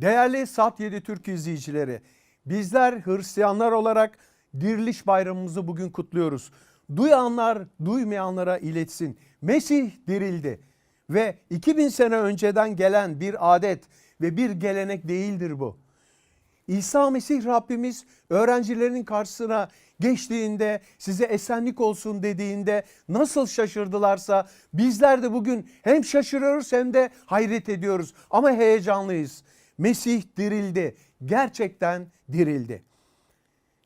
Değerli Sat 7 Türk izleyicileri, bizler Hristiyanlar olarak Diriliş Bayramımızı bugün kutluyoruz. Duyanlar duymayanlara iletsin. Mesih dirildi ve 2000 sene önceden gelen bir adet ve bir gelenek değildir bu. İsa Mesih Rabbimiz öğrencilerinin karşısına geçtiğinde size esenlik olsun dediğinde nasıl şaşırdılarsa bizler de bugün hem şaşırıyoruz hem de hayret ediyoruz ama heyecanlıyız. Mesih dirildi. Gerçekten dirildi.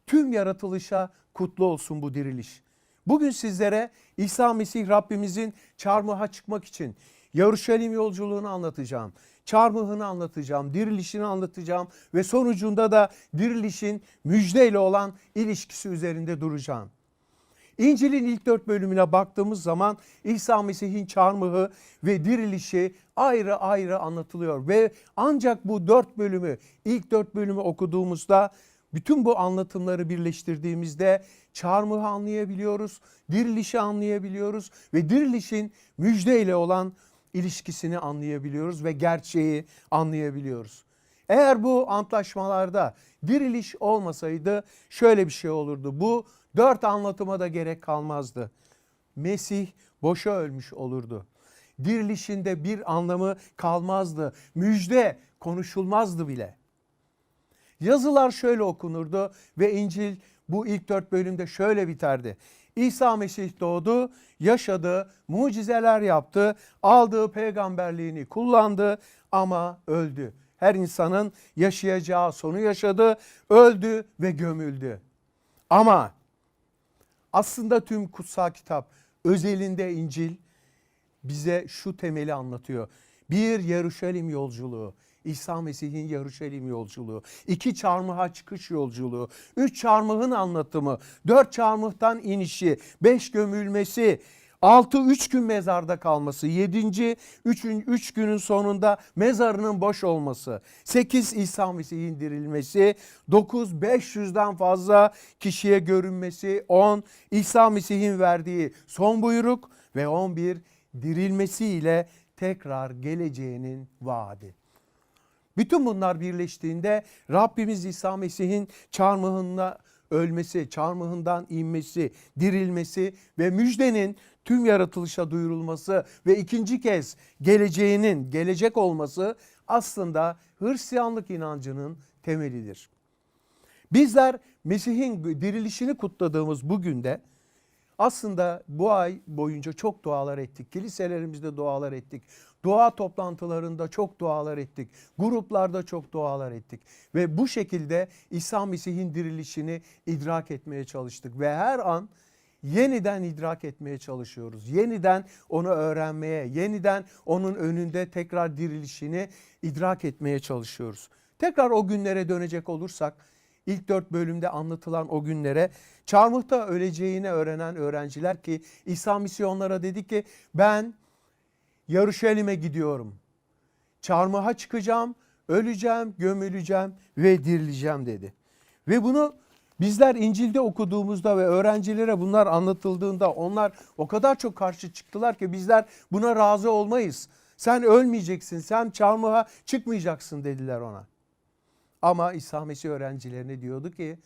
Tüm yaratılışa kutlu olsun bu diriliş. Bugün sizlere İsa Mesih Rabbimizin çarmıha çıkmak için Yaruşalim yolculuğunu anlatacağım. Çarmıhını anlatacağım, dirilişini anlatacağım ve sonucunda da dirilişin müjdeyle olan ilişkisi üzerinde duracağım. İncil'in ilk dört bölümüne baktığımız zaman İsa Mesih'in çarmıhı ve dirilişi ayrı ayrı anlatılıyor. Ve ancak bu dört bölümü, ilk dört bölümü okuduğumuzda bütün bu anlatımları birleştirdiğimizde çarmıhı anlayabiliyoruz, dirilişi anlayabiliyoruz ve dirilişin müjdeyle olan ilişkisini anlayabiliyoruz ve gerçeği anlayabiliyoruz. Eğer bu antlaşmalarda diriliş olmasaydı şöyle bir şey olurdu. Bu dört anlatıma da gerek kalmazdı. Mesih boşa ölmüş olurdu. Dirilişinde bir anlamı kalmazdı. Müjde konuşulmazdı bile. Yazılar şöyle okunurdu ve İncil bu ilk dört bölümde şöyle biterdi. İsa Mesih doğdu, yaşadı, mucizeler yaptı, aldığı peygamberliğini kullandı ama öldü. Her insanın yaşayacağı sonu yaşadı, öldü ve gömüldü. Ama aslında tüm kutsal kitap özelinde İncil bize şu temeli anlatıyor. Bir Yaruşalim yolculuğu, İsa Mesih'in Yaruşalim yolculuğu, iki çarmıha çıkış yolculuğu, üç çarmıhın anlatımı, dört çarmıhtan inişi, beş gömülmesi, altı üç gün mezarda kalması, yedinci üçün, üç günün sonunda mezarının boş olması, sekiz İsa Mesih'in dirilmesi, dokuz beş yüzden fazla kişiye görünmesi, on İsa Mesih'in verdiği son buyruk ve on bir dirilmesiyle tekrar geleceğinin vaadi. Bütün bunlar birleştiğinde Rabbimiz İsa Mesih'in çarmıhında ölmesi, çarmıhından inmesi, dirilmesi ve müjdenin tüm yaratılışa duyurulması ve ikinci kez geleceğinin gelecek olması aslında Hristiyanlık inancının temelidir. Bizler Mesih'in dirilişini kutladığımız bugün de aslında bu ay boyunca çok dualar ettik. Kiliselerimizde dualar ettik. Dua toplantılarında çok dualar ettik. Gruplarda çok dualar ettik. Ve bu şekilde İsa Mesih'in dirilişini idrak etmeye çalıştık. Ve her an yeniden idrak etmeye çalışıyoruz. Yeniden onu öğrenmeye, yeniden onun önünde tekrar dirilişini idrak etmeye çalışıyoruz. Tekrar o günlere dönecek olursak ilk dört bölümde anlatılan o günlere çarmıhta öleceğini öğrenen öğrenciler ki İsa misyonlara dedi ki ben Yaruşalim'e gidiyorum. Çarmıha çıkacağım, öleceğim, gömüleceğim ve dirileceğim dedi. Ve bunu bizler İncil'de okuduğumuzda ve öğrencilere bunlar anlatıldığında onlar o kadar çok karşı çıktılar ki bizler buna razı olmayız. Sen ölmeyeceksin, sen çarmıha çıkmayacaksın dediler ona. Ama İsa Mesih öğrencilerine diyordu ki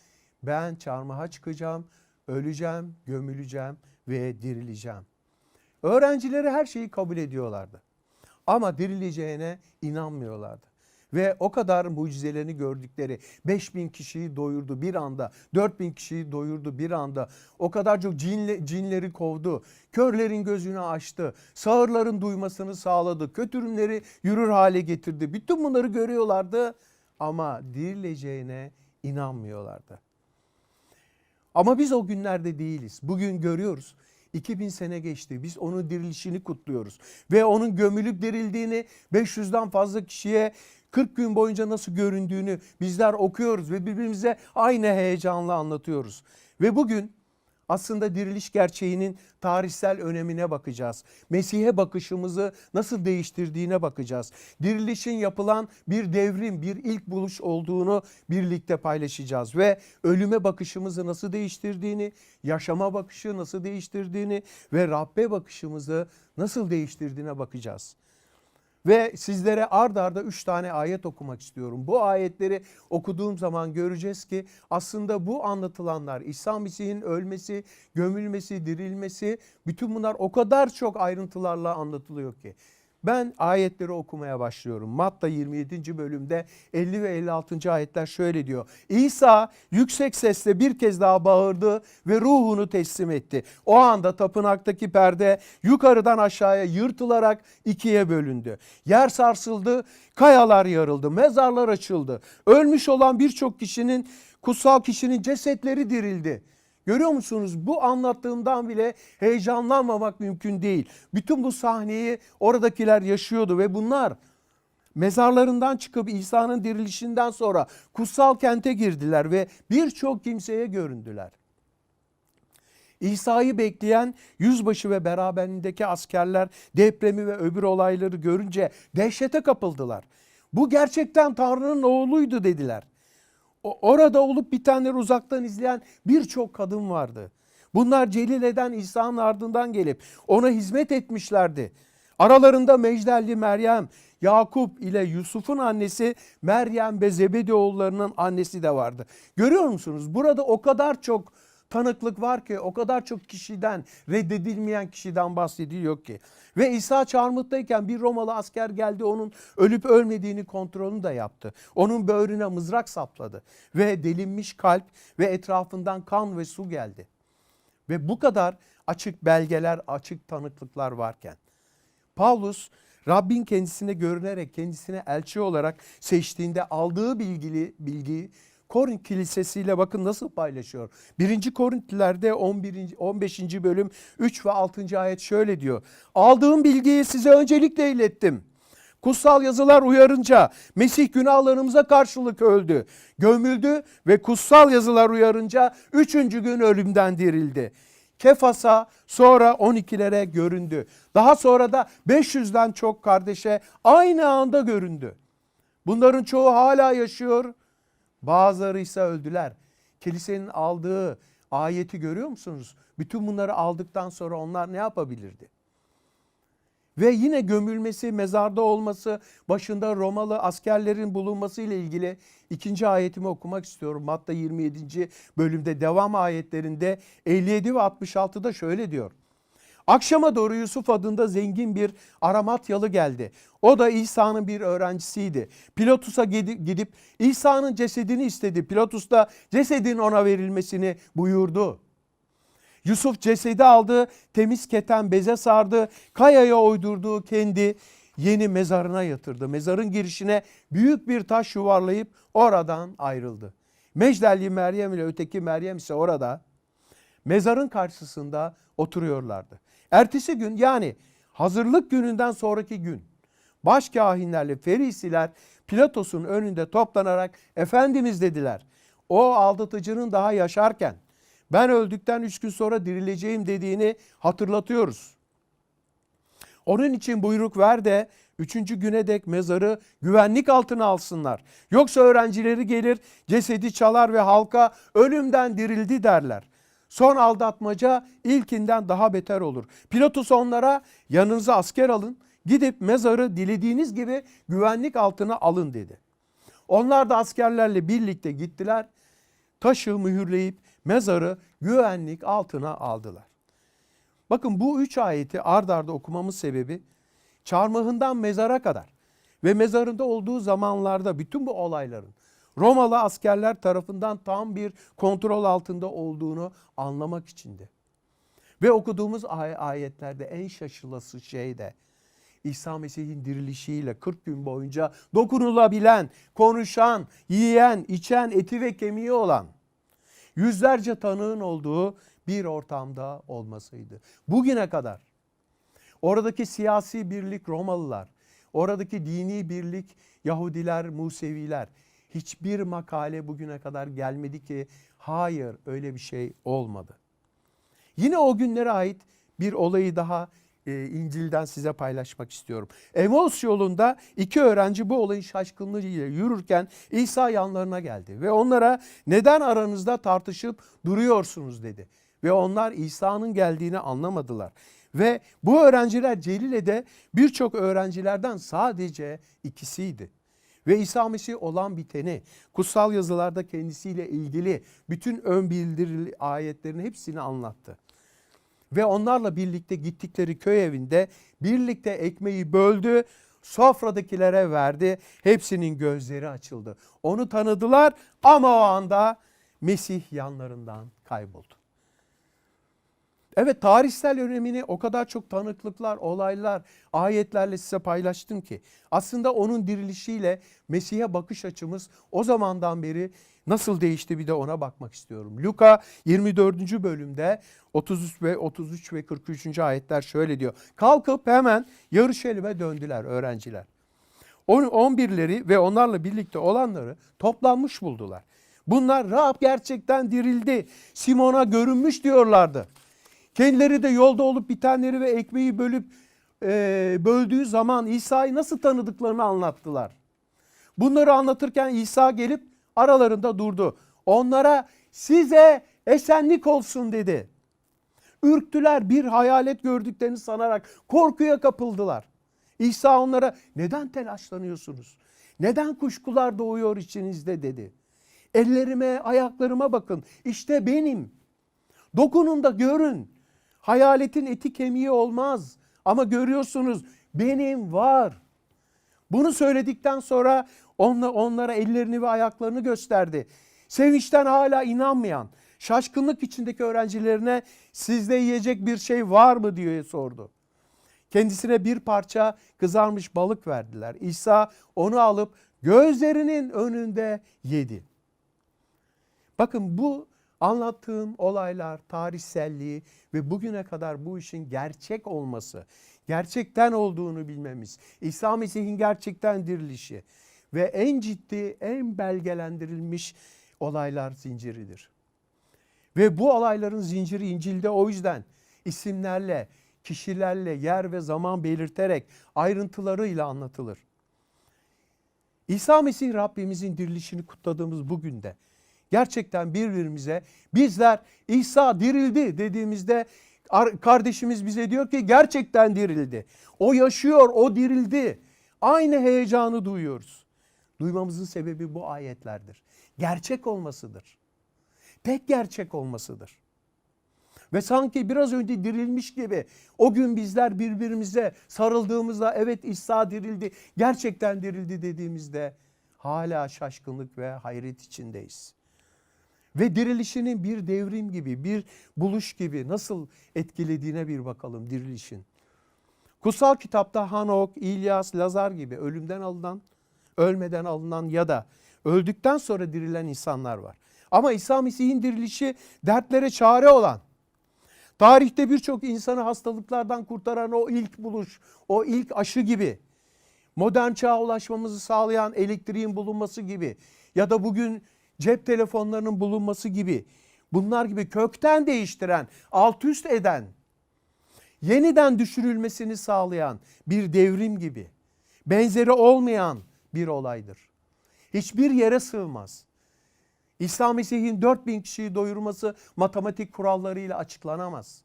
ben çarmıha çıkacağım, öleceğim, gömüleceğim ve dirileceğim. Öğrencileri her şeyi kabul ediyorlardı. Ama dirileceğine inanmıyorlardı. Ve o kadar mucizelerini gördükleri 5000 kişiyi doyurdu bir anda. 4000 kişiyi doyurdu bir anda. O kadar çok cinle, cinleri kovdu. Körlerin gözünü açtı. Sağırların duymasını sağladı. Kötürümleri yürür hale getirdi. Bütün bunları görüyorlardı ama dirileceğine inanmıyorlardı. Ama biz o günlerde değiliz. Bugün görüyoruz. 2000 sene geçti. Biz onun dirilişini kutluyoruz. Ve onun gömülüp dirildiğini 500'den fazla kişiye 40 gün boyunca nasıl göründüğünü bizler okuyoruz ve birbirimize aynı heyecanla anlatıyoruz. Ve bugün aslında diriliş gerçeğinin tarihsel önemine bakacağız. Mesih'e bakışımızı nasıl değiştirdiğine bakacağız. Dirilişin yapılan bir devrim, bir ilk buluş olduğunu birlikte paylaşacağız ve ölüme bakışımızı nasıl değiştirdiğini, yaşama bakışı nasıl değiştirdiğini ve Rabbe bakışımızı nasıl değiştirdiğine bakacağız. Ve sizlere ard arda 3 tane ayet okumak istiyorum. Bu ayetleri okuduğum zaman göreceğiz ki aslında bu anlatılanlar İsa Mesih'in ölmesi, gömülmesi, dirilmesi bütün bunlar o kadar çok ayrıntılarla anlatılıyor ki. Ben ayetleri okumaya başlıyorum. Matta 27. bölümde 50 ve 56. ayetler şöyle diyor. İsa yüksek sesle bir kez daha bağırdı ve ruhunu teslim etti. O anda tapınaktaki perde yukarıdan aşağıya yırtılarak ikiye bölündü. Yer sarsıldı, kayalar yarıldı, mezarlar açıldı. Ölmüş olan birçok kişinin, kutsal kişinin cesetleri dirildi. Görüyor musunuz? Bu anlattığımdan bile heyecanlanmamak mümkün değil. Bütün bu sahneyi oradakiler yaşıyordu ve bunlar mezarlarından çıkıp İsa'nın dirilişinden sonra kutsal kente girdiler ve birçok kimseye göründüler. İsa'yı bekleyen yüzbaşı ve beraberindeki askerler depremi ve öbür olayları görünce dehşete kapıldılar. Bu gerçekten Tanrı'nın oğluydu dediler. Orada olup bitenleri uzaktan izleyen birçok kadın vardı. Bunlar celil eden İsa'nın ardından gelip ona hizmet etmişlerdi. Aralarında Mecdelli Meryem, Yakup ile Yusuf'un annesi Meryem ve Zebedioğullarının annesi de vardı. Görüyor musunuz? Burada o kadar çok tanıklık var ki o kadar çok kişiden reddedilmeyen kişiden bahsediliyor ki. Ve İsa çarmıhtayken bir Romalı asker geldi onun ölüp ölmediğini kontrolünü de yaptı. Onun böğrüne mızrak sapladı ve delinmiş kalp ve etrafından kan ve su geldi. Ve bu kadar açık belgeler, açık tanıklıklar varken Paulus Rabbin kendisine görünerek kendisine elçi olarak seçtiğinde aldığı bilgili bilgiyi Korint kilisesiyle bakın nasıl paylaşıyor. 1. Korintlilerde 11. 15. bölüm 3 ve 6. ayet şöyle diyor. Aldığım bilgiyi size öncelikle ilettim. Kutsal yazılar uyarınca Mesih günahlarımıza karşılık öldü, gömüldü ve kutsal yazılar uyarınca üçüncü gün ölümden dirildi. Kefas'a sonra 12'lere göründü. Daha sonra da 500'den çok kardeşe aynı anda göründü. Bunların çoğu hala yaşıyor. Bazıları ise öldüler. Kilisenin aldığı ayeti görüyor musunuz? Bütün bunları aldıktan sonra onlar ne yapabilirdi? Ve yine gömülmesi, mezarda olması, başında Romalı askerlerin bulunması ile ilgili ikinci ayetimi okumak istiyorum. Matta 27. bölümde devam ayetlerinde 57 ve 66'da şöyle diyor. Akşama doğru Yusuf adında zengin bir Aramatyalı geldi. O da İsa'nın bir öğrencisiydi. Pilatus'a gidi- gidip İsa'nın cesedini istedi. Pilatus da cesedin ona verilmesini buyurdu. Yusuf cesedi aldı, temiz keten beze sardı, kayaya uydurduğu kendi yeni mezarına yatırdı. Mezarın girişine büyük bir taş yuvarlayıp oradan ayrıldı. Mecdelli Meryem ile öteki Meryem ise orada mezarın karşısında oturuyorlardı. Ertesi gün yani hazırlık gününden sonraki gün başkahinlerle ferisiler Pilatos'un önünde toplanarak Efendimiz dediler. O aldatıcının daha yaşarken ben öldükten üç gün sonra dirileceğim dediğini hatırlatıyoruz. Onun için buyruk ver de üçüncü güne dek mezarı güvenlik altına alsınlar. Yoksa öğrencileri gelir cesedi çalar ve halka ölümden dirildi derler. Son aldatmaca ilkinden daha beter olur. Pilatus onlara yanınıza asker alın gidip mezarı dilediğiniz gibi güvenlik altına alın dedi. Onlar da askerlerle birlikte gittiler. Taşı mühürleyip mezarı güvenlik altına aldılar. Bakın bu üç ayeti ard arda okumamız sebebi çarmıhından mezara kadar ve mezarında olduğu zamanlarda bütün bu olayların Romalı askerler tarafından tam bir kontrol altında olduğunu anlamak içindi. Ve okuduğumuz ay- ayetlerde en şaşılası şey de İsa Mesih'in dirilişiyle 40 gün boyunca dokunulabilen, konuşan, yiyen, içen, eti ve kemiği olan yüzlerce tanığın olduğu bir ortamda olmasıydı. Bugüne kadar oradaki siyasi birlik Romalılar, oradaki dini birlik Yahudiler, Museviler hiçbir makale bugüne kadar gelmedi ki hayır öyle bir şey olmadı. Yine o günlere ait bir olayı daha e, İncil'den size paylaşmak istiyorum. Emaus yolunda iki öğrenci bu olayın şaşkınlığıyla yürürken İsa yanlarına geldi ve onlara neden aranızda tartışıp duruyorsunuz dedi. Ve onlar İsa'nın geldiğini anlamadılar. Ve bu öğrenciler Celile'de birçok öğrencilerden sadece ikisiydi. Ve İsa Mesih olan biteni, kutsal yazılarda kendisiyle ilgili bütün ön bildirili ayetlerin hepsini anlattı. Ve onlarla birlikte gittikleri köy evinde birlikte ekmeği böldü, sofradakilere verdi. Hepsinin gözleri açıldı. Onu tanıdılar ama o anda Mesih yanlarından kayboldu. Evet tarihsel önemini o kadar çok tanıklıklar, olaylar, ayetlerle size paylaştım ki aslında onun dirilişiyle Mesih'e bakış açımız o zamandan beri nasıl değişti bir de ona bakmak istiyorum. Luka 24. bölümde 33 ve 33 ve 43. ayetler şöyle diyor. Kalkıp hemen Yarışelim'e döndüler öğrenciler. 11'leri ve onlarla birlikte olanları toplanmış buldular. Bunlar Rab gerçekten dirildi. Simon'a görünmüş diyorlardı. Kendileri de yolda olup bitenleri ve ekmeği bölüp e, böldüğü zaman İsa'yı nasıl tanıdıklarını anlattılar. Bunları anlatırken İsa gelip aralarında durdu. Onlara size esenlik olsun dedi. Ürktüler bir hayalet gördüklerini sanarak korkuya kapıldılar. İsa onlara neden telaşlanıyorsunuz? Neden kuşkular doğuyor içinizde dedi. Ellerime ayaklarıma bakın işte benim. Dokunun da görün. Hayaletin eti kemiği olmaz. Ama görüyorsunuz benim var. Bunu söyledikten sonra onlara ellerini ve ayaklarını gösterdi. Sevinçten hala inanmayan, şaşkınlık içindeki öğrencilerine sizde yiyecek bir şey var mı diye sordu. Kendisine bir parça kızarmış balık verdiler. İsa onu alıp gözlerinin önünde yedi. Bakın bu anlattığım olaylar, tarihselliği ve bugüne kadar bu işin gerçek olması, gerçekten olduğunu bilmemiz, İsa Mesih'in gerçekten dirilişi ve en ciddi, en belgelendirilmiş olaylar zinciridir. Ve bu olayların zinciri İncil'de o yüzden isimlerle, kişilerle, yer ve zaman belirterek ayrıntılarıyla anlatılır. İsa Mesih Rabbimizin dirilişini kutladığımız bugün de gerçekten birbirimize bizler İsa dirildi dediğimizde kardeşimiz bize diyor ki gerçekten dirildi. O yaşıyor, o dirildi. Aynı heyecanı duyuyoruz. Duymamızın sebebi bu ayetlerdir. Gerçek olmasıdır. Tek gerçek olmasıdır. Ve sanki biraz önce dirilmiş gibi o gün bizler birbirimize sarıldığımızda evet İsa dirildi, gerçekten dirildi dediğimizde hala şaşkınlık ve hayret içindeyiz. Ve dirilişinin bir devrim gibi, bir buluş gibi nasıl etkilediğine bir bakalım dirilişin. Kutsal kitapta Hanok, İlyas, Lazar gibi ölümden alınan, ölmeden alınan ya da öldükten sonra dirilen insanlar var. Ama İsa Mesih'in dirilişi dertlere çare olan, tarihte birçok insanı hastalıklardan kurtaran o ilk buluş, o ilk aşı gibi, modern çağa ulaşmamızı sağlayan elektriğin bulunması gibi ya da bugün cep telefonlarının bulunması gibi bunlar gibi kökten değiştiren, alt üst eden, yeniden düşürülmesini sağlayan bir devrim gibi benzeri olmayan bir olaydır. Hiçbir yere sığmaz. İsa Mesih'in 4000 kişiyi doyurması matematik kurallarıyla açıklanamaz.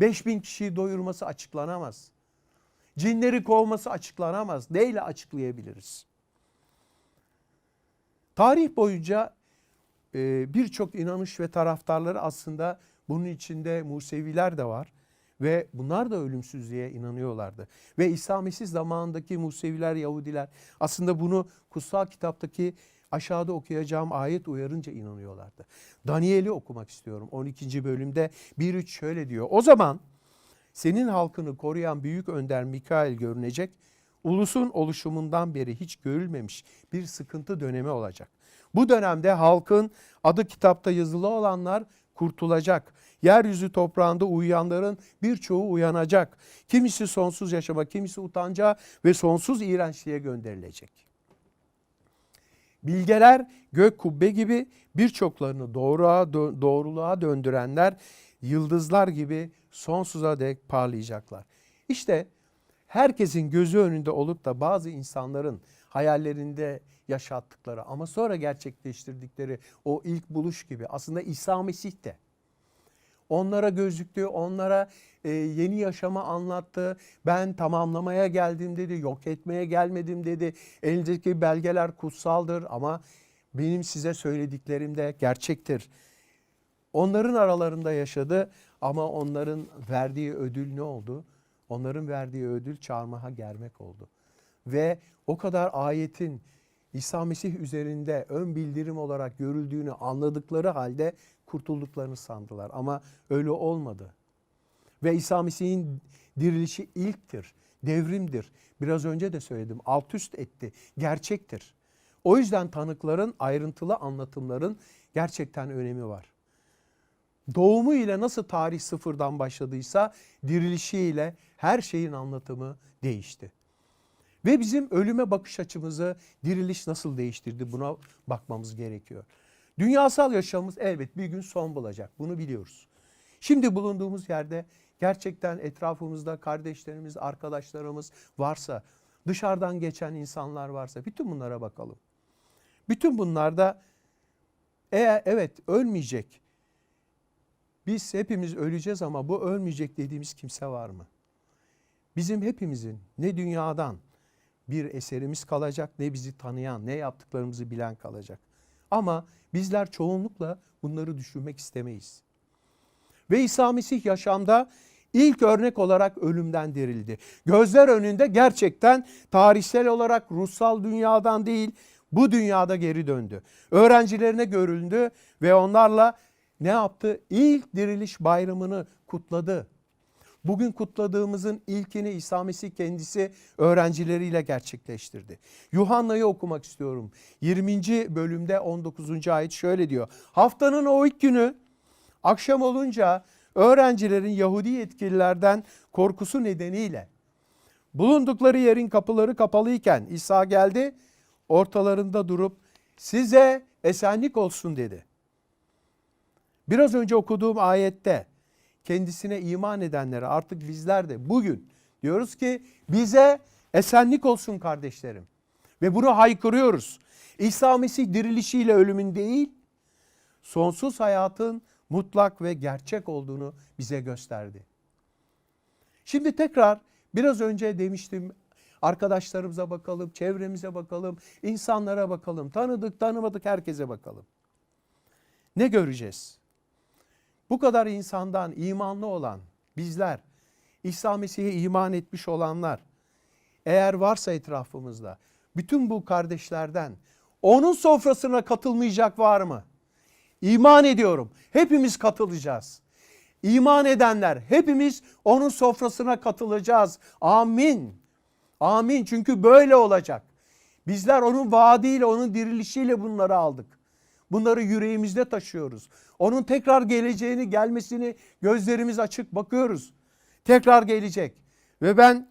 5000 kişiyi doyurması açıklanamaz. Cinleri kovması açıklanamaz. Neyle açıklayabiliriz? Tarih boyunca e, birçok inanış ve taraftarları aslında bunun içinde Museviler de var ve bunlar da ölümsüzlüğe inanıyorlardı. Ve İsa Mesih zamanındaki Museviler, Yahudiler aslında bunu kutsal kitaptaki aşağıda okuyacağım ayet uyarınca inanıyorlardı. Daniel'i okumak istiyorum 12. bölümde 1-3 şöyle diyor. O zaman senin halkını koruyan büyük önder Mikail görünecek ulusun oluşumundan beri hiç görülmemiş bir sıkıntı dönemi olacak. Bu dönemde halkın adı kitapta yazılı olanlar kurtulacak. Yeryüzü toprağında uyuyanların birçoğu uyanacak. Kimisi sonsuz yaşama, kimisi utanca ve sonsuz iğrençliğe gönderilecek. Bilgeler gök kubbe gibi birçoklarını doğruğa, doğruluğa döndürenler yıldızlar gibi sonsuza dek parlayacaklar. İşte herkesin gözü önünde olup da bazı insanların hayallerinde yaşattıkları ama sonra gerçekleştirdikleri o ilk buluş gibi aslında İsa Mesih de onlara gözüktü, onlara e, yeni yaşamı anlattı. Ben tamamlamaya geldim dedi, yok etmeye gelmedim dedi. Elindeki belgeler kutsaldır ama benim size söylediklerim de gerçektir. Onların aralarında yaşadı ama onların verdiği ödül ne oldu? Onların verdiği ödül çarmıha germek oldu. Ve o kadar ayetin İsa Mesih üzerinde ön bildirim olarak görüldüğünü anladıkları halde kurtulduklarını sandılar. Ama öyle olmadı. Ve İsa Mesih'in dirilişi ilktir, devrimdir. Biraz önce de söyledim, alt üst etti, gerçektir. O yüzden tanıkların ayrıntılı anlatımların gerçekten önemi var. Doğumu ile nasıl tarih sıfırdan başladıysa dirilişiyle her şeyin anlatımı değişti. Ve bizim ölüme bakış açımızı diriliş nasıl değiştirdi buna bakmamız gerekiyor. Dünyasal yaşamımız elbet bir gün son bulacak. Bunu biliyoruz. Şimdi bulunduğumuz yerde gerçekten etrafımızda kardeşlerimiz, arkadaşlarımız varsa, dışarıdan geçen insanlar varsa bütün bunlara bakalım. Bütün bunlarda eğer evet ölmeyecek. Biz hepimiz öleceğiz ama bu ölmeyecek dediğimiz kimse var mı? Bizim hepimizin ne dünyadan bir eserimiz kalacak ne bizi tanıyan ne yaptıklarımızı bilen kalacak. Ama bizler çoğunlukla bunları düşünmek istemeyiz. Ve İsa Mesih yaşamda ilk örnek olarak ölümden dirildi. Gözler önünde gerçekten tarihsel olarak ruhsal dünyadan değil bu dünyada geri döndü. Öğrencilerine görüldü ve onlarla ne yaptı? İlk diriliş bayramını kutladı. Bugün kutladığımızın ilkini İsa Mesih kendisi öğrencileriyle gerçekleştirdi. Yuhanna'yı okumak istiyorum. 20. bölümde 19. ayet şöyle diyor. Haftanın o ilk günü akşam olunca öğrencilerin Yahudi yetkililerden korkusu nedeniyle bulundukları yerin kapıları kapalıyken İsa geldi ortalarında durup size esenlik olsun dedi. Biraz önce okuduğum ayette kendisine iman edenlere artık bizler de bugün diyoruz ki bize esenlik olsun kardeşlerim. Ve bunu haykırıyoruz. İsa Mesih dirilişiyle ölümün değil, sonsuz hayatın mutlak ve gerçek olduğunu bize gösterdi. Şimdi tekrar biraz önce demiştim arkadaşlarımıza bakalım, çevremize bakalım, insanlara bakalım, tanıdık tanımadık herkese bakalım. Ne göreceğiz? Bu kadar insandan imanlı olan bizler, İsa Mesih'e iman etmiş olanlar, eğer varsa etrafımızda, bütün bu kardeşlerden onun sofrasına katılmayacak var mı? İman ediyorum. Hepimiz katılacağız. İman edenler hepimiz onun sofrasına katılacağız. Amin. Amin. Çünkü böyle olacak. Bizler onun vaadiyle, onun dirilişiyle bunları aldık. Bunları yüreğimizde taşıyoruz. Onun tekrar geleceğini, gelmesini gözlerimiz açık bakıyoruz. Tekrar gelecek. Ve ben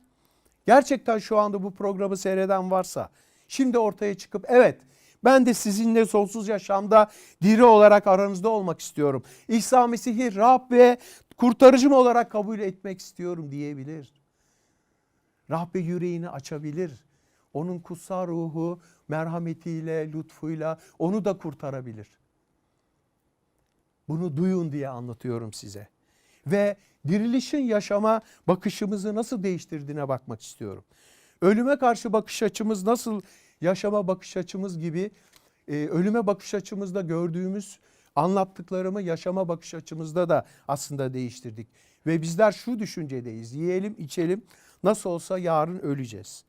gerçekten şu anda bu programı seyreden varsa şimdi ortaya çıkıp evet ben de sizinle sonsuz yaşamda diri olarak aranızda olmak istiyorum. İsa Mesih'i Rab ve kurtarıcım olarak kabul etmek istiyorum diyebilir. Rab yüreğini açabilir. Onun kutsal ruhu merhametiyle, lütfuyla onu da kurtarabilir. Bunu duyun diye anlatıyorum size. Ve dirilişin yaşama bakışımızı nasıl değiştirdiğine bakmak istiyorum. Ölüme karşı bakış açımız nasıl yaşama bakış açımız gibi e, ölüme bakış açımızda gördüğümüz anlattıklarımı yaşama bakış açımızda da aslında değiştirdik. Ve bizler şu düşüncedeyiz. Yiyelim, içelim. Nasıl olsa yarın öleceğiz.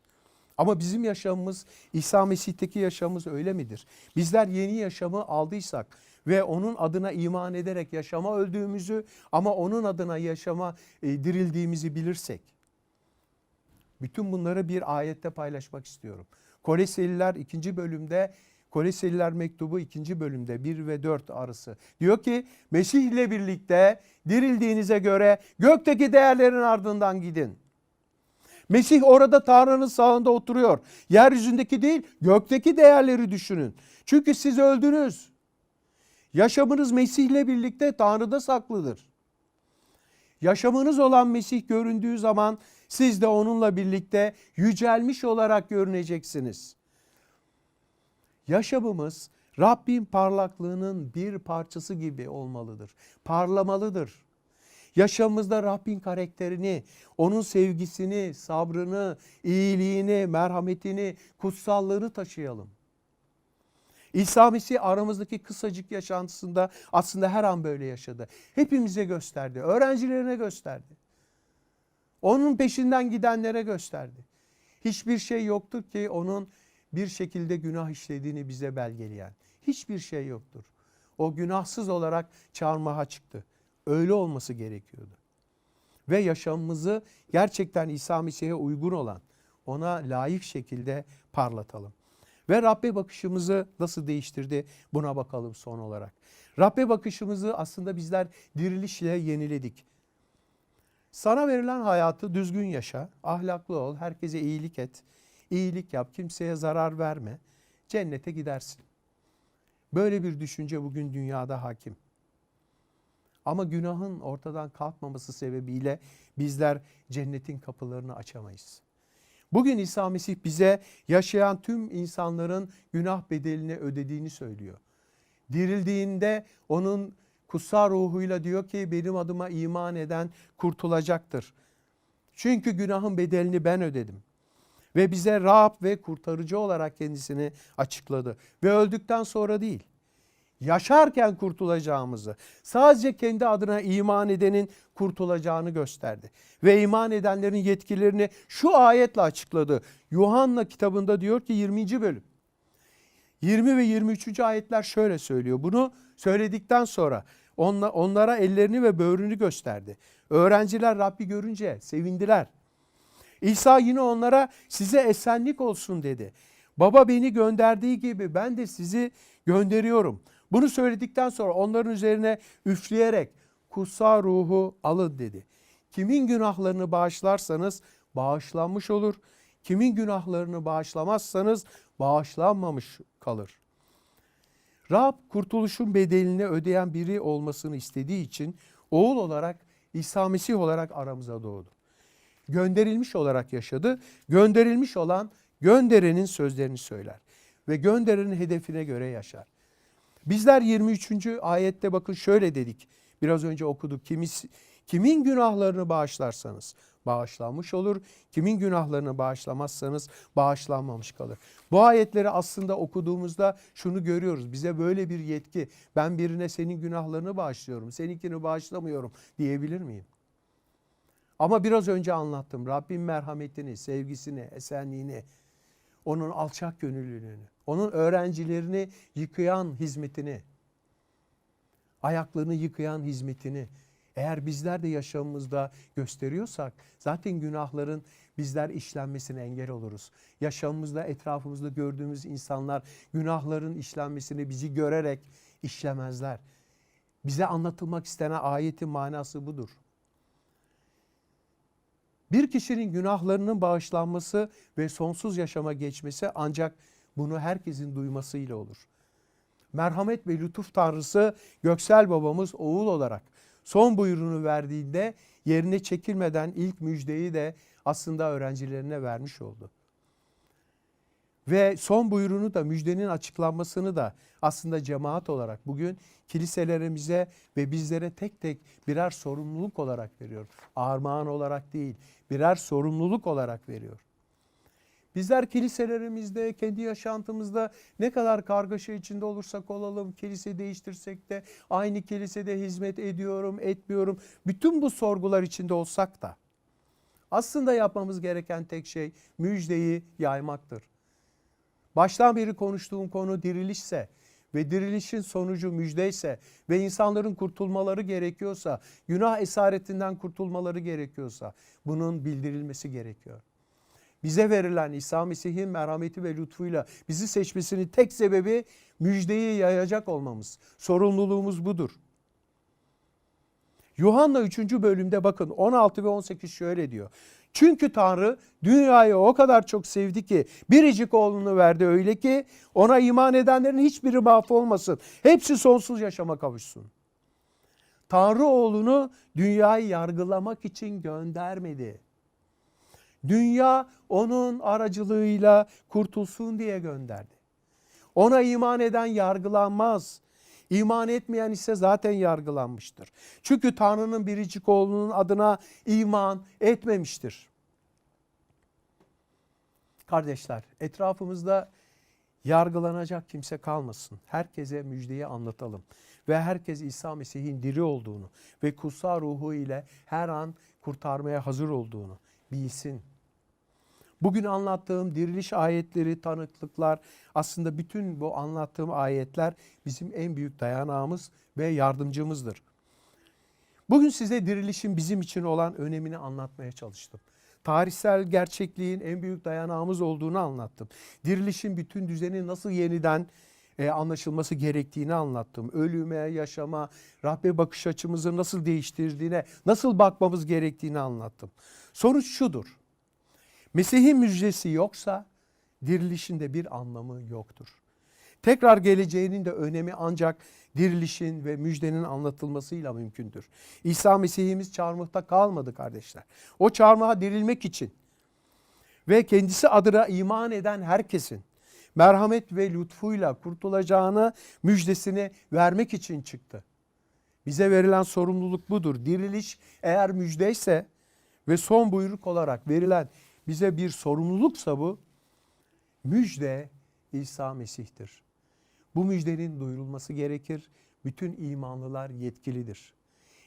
Ama bizim yaşamımız İsa Mesih'teki yaşamımız öyle midir? Bizler yeni yaşamı aldıysak ve onun adına iman ederek yaşama öldüğümüzü ama onun adına yaşama e, dirildiğimizi bilirsek. Bütün bunları bir ayette paylaşmak istiyorum. Koleseliler 2. bölümde Koleseliler mektubu 2. bölümde 1 ve 4 arası. Diyor ki Mesih ile birlikte dirildiğinize göre gökteki değerlerin ardından gidin. Mesih orada Tanrı'nın sağında oturuyor. Yeryüzündeki değil gökteki değerleri düşünün. Çünkü siz öldünüz. Yaşamınız Mesih ile birlikte Tanrı'da saklıdır. Yaşamınız olan Mesih göründüğü zaman siz de onunla birlikte yücelmiş olarak görüneceksiniz. Yaşamımız Rabbin parlaklığının bir parçası gibi olmalıdır. Parlamalıdır. Yaşamımızda Rabbin karakterini, onun sevgisini, sabrını, iyiliğini, merhametini, kutsallığını taşıyalım. İsa Mesih aramızdaki kısacık yaşantısında aslında her an böyle yaşadı. Hepimize gösterdi, öğrencilerine gösterdi. Onun peşinden gidenlere gösterdi. Hiçbir şey yoktur ki onun bir şekilde günah işlediğini bize belgeleyen. Hiçbir şey yoktur. O günahsız olarak çarmıha çıktı. Öyle olması gerekiyordu. Ve yaşamımızı gerçekten İsa Mesih'e uygun olan, ona layık şekilde parlatalım. Ve Rabbe bakışımızı nasıl değiştirdi buna bakalım son olarak. Rabbe bakışımızı aslında bizler dirilişle yeniledik. Sana verilen hayatı düzgün yaşa, ahlaklı ol, herkese iyilik et, iyilik yap, kimseye zarar verme, cennete gidersin. Böyle bir düşünce bugün dünyada hakim. Ama günahın ortadan kalkmaması sebebiyle bizler cennetin kapılarını açamayız. Bugün İsa Mesih bize yaşayan tüm insanların günah bedelini ödediğini söylüyor. Dirildiğinde onun kutsal ruhuyla diyor ki benim adıma iman eden kurtulacaktır. Çünkü günahın bedelini ben ödedim. Ve bize Rab ve kurtarıcı olarak kendisini açıkladı. Ve öldükten sonra değil, yaşarken kurtulacağımızı, sadece kendi adına iman edenin kurtulacağını gösterdi. Ve iman edenlerin yetkilerini şu ayetle açıkladı. Yuhanna kitabında diyor ki 20. bölüm. 20 ve 23. ayetler şöyle söylüyor. Bunu söyledikten sonra onlara ellerini ve böğrünü gösterdi. Öğrenciler Rabbi görünce sevindiler. İsa yine onlara size esenlik olsun dedi. Baba beni gönderdiği gibi ben de sizi gönderiyorum. Bunu söyledikten sonra onların üzerine üfleyerek kutsal ruhu alın dedi. Kimin günahlarını bağışlarsanız bağışlanmış olur. Kimin günahlarını bağışlamazsanız bağışlanmamış kalır. Rab kurtuluşun bedelini ödeyen biri olmasını istediği için oğul olarak İsa Mesih olarak aramıza doğdu. Gönderilmiş olarak yaşadı. Gönderilmiş olan gönderenin sözlerini söyler ve gönderenin hedefine göre yaşar. Bizler 23. ayette bakın şöyle dedik. Biraz önce okuduk. Kimis, kimin günahlarını bağışlarsanız bağışlanmış olur. Kimin günahlarını bağışlamazsanız bağışlanmamış kalır. Bu ayetleri aslında okuduğumuzda şunu görüyoruz. Bize böyle bir yetki. Ben birine senin günahlarını bağışlıyorum, seninkini bağışlamıyorum diyebilir miyim? Ama biraz önce anlattım. Rabbim merhametini, sevgisini, esenliğini, onun alçak gönüllülüğünü, onun öğrencilerini yıkayan hizmetini, ayaklarını yıkayan hizmetini eğer bizler de yaşamımızda gösteriyorsak zaten günahların bizler işlenmesine engel oluruz. Yaşamımızda etrafımızda gördüğümüz insanlar günahların işlenmesini bizi görerek işlemezler. Bize anlatılmak istenen ayetin manası budur. Bir kişinin günahlarının bağışlanması ve sonsuz yaşama geçmesi ancak bunu herkesin duymasıyla olur. Merhamet ve lütuf tanrısı Göksel babamız oğul olarak son buyruğunu verdiğinde yerine çekilmeden ilk müjdeyi de aslında öğrencilerine vermiş oldu. Ve son buyruğunu da müjdenin açıklanmasını da aslında cemaat olarak bugün kiliselerimize ve bizlere tek tek birer sorumluluk olarak veriyor. Armağan olarak değil, birer sorumluluk olarak veriyor. Bizler kiliselerimizde, kendi yaşantımızda ne kadar kargaşa içinde olursak olalım, kilise değiştirsek de aynı kilisede hizmet ediyorum, etmiyorum. Bütün bu sorgular içinde olsak da aslında yapmamız gereken tek şey müjdeyi yaymaktır. Baştan beri konuştuğum konu dirilişse ve dirilişin sonucu müjdeyse ve insanların kurtulmaları gerekiyorsa, günah esaretinden kurtulmaları gerekiyorsa bunun bildirilmesi gerekiyor. Bize verilen İsa Mesih'in merhameti ve lütfuyla bizi seçmesinin tek sebebi müjdeyi yayacak olmamız. Sorumluluğumuz budur. Yuhanna 3. bölümde bakın 16 ve 18 şöyle diyor. Çünkü Tanrı dünyayı o kadar çok sevdi ki biricik oğlunu verdi öyle ki ona iman edenlerin hiçbiri mahvolmasın. Hepsi sonsuz yaşama kavuşsun. Tanrı oğlunu dünyayı yargılamak için göndermedi. Dünya onun aracılığıyla kurtulsun diye gönderdi. Ona iman eden yargılanmaz. İman etmeyen ise zaten yargılanmıştır. Çünkü Tanrı'nın biricik oğlunun adına iman etmemiştir. Kardeşler etrafımızda yargılanacak kimse kalmasın. Herkese müjdeyi anlatalım. Ve herkes İsa Mesih'in diri olduğunu ve kutsal ruhu ile her an kurtarmaya hazır olduğunu bilsin. Bugün anlattığım diriliş ayetleri, tanıklıklar aslında bütün bu anlattığım ayetler bizim en büyük dayanağımız ve yardımcımızdır. Bugün size dirilişin bizim için olan önemini anlatmaya çalıştım. Tarihsel gerçekliğin en büyük dayanağımız olduğunu anlattım. Dirilişin bütün düzeni nasıl yeniden e, anlaşılması gerektiğini anlattım. Ölüme, yaşama, Rabbe bakış açımızı nasıl değiştirdiğine, nasıl bakmamız gerektiğini anlattım. Sonuç şudur. Mesih'in müjdesi yoksa dirilişin de bir anlamı yoktur. Tekrar geleceğinin de önemi ancak dirilişin ve müjdenin anlatılmasıyla mümkündür. İsa Mesih'imiz çarmıhta kalmadı kardeşler. O çarmıha dirilmek için ve kendisi adına iman eden herkesin merhamet ve lütfuyla kurtulacağını müjdesini vermek için çıktı. Bize verilen sorumluluk budur. Diriliş eğer müjdeyse ve son buyruk olarak verilen bize bir sorumluluksa bu müjde İsa Mesih'tir. Bu müjdenin duyurulması gerekir. Bütün imanlılar yetkilidir.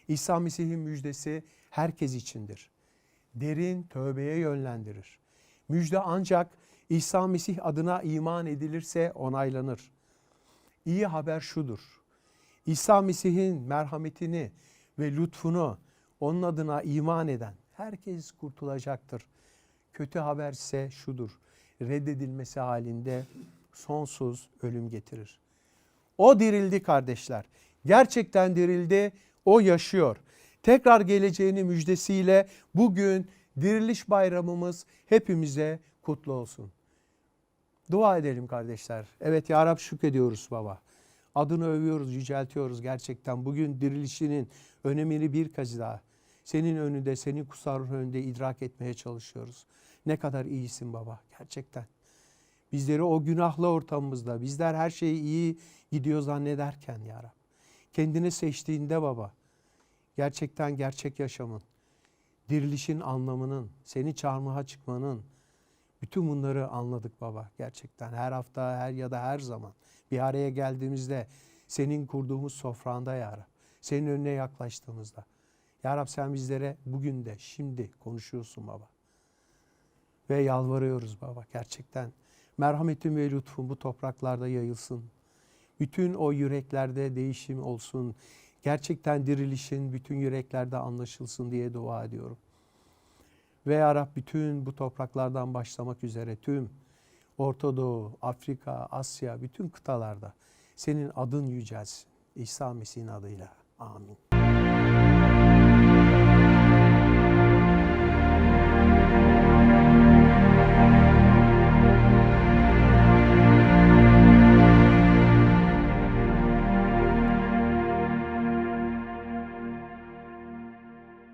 İsa Mesih'in müjdesi herkes içindir. Derin tövbeye yönlendirir. Müjde ancak İsa Mesih adına iman edilirse onaylanır. İyi haber şudur. İsa Mesih'in merhametini ve lütfunu onun adına iman eden herkes kurtulacaktır. Kötü haber ise şudur. Reddedilmesi halinde sonsuz ölüm getirir. O dirildi kardeşler. Gerçekten dirildi. O yaşıyor. Tekrar geleceğini müjdesiyle bugün diriliş bayramımız hepimize kutlu olsun. Dua edelim kardeşler. Evet ya Rab şükrediyoruz baba. Adını övüyoruz, yüceltiyoruz gerçekten. Bugün dirilişinin önemini bir kez daha senin önünde, senin kutsal ruh önünde idrak etmeye çalışıyoruz. Ne kadar iyisin baba gerçekten. Bizleri o günahlı ortamımızda, bizler her şey iyi gidiyor zannederken ya Rab. Kendini seçtiğinde baba, gerçekten gerçek yaşamın, dirilişin anlamının, seni çarmıha çıkmanın, bütün bunları anladık baba gerçekten. Her hafta, her ya da her zaman bir araya geldiğimizde senin kurduğumuz sofranda ya Rab. Senin önüne yaklaştığımızda. Ya Rab sen bizlere bugün de, şimdi konuşuyorsun baba. Ve yalvarıyoruz baba gerçekten. Merhametin ve lütfun bu topraklarda yayılsın. Bütün o yüreklerde değişim olsun. Gerçekten dirilişin bütün yüreklerde anlaşılsın diye dua ediyorum. Ve Ya Rab bütün bu topraklardan başlamak üzere tüm Orta Doğu, Afrika, Asya bütün kıtalarda senin adın yücelsin. İsa Mesih'in adıyla. Amin.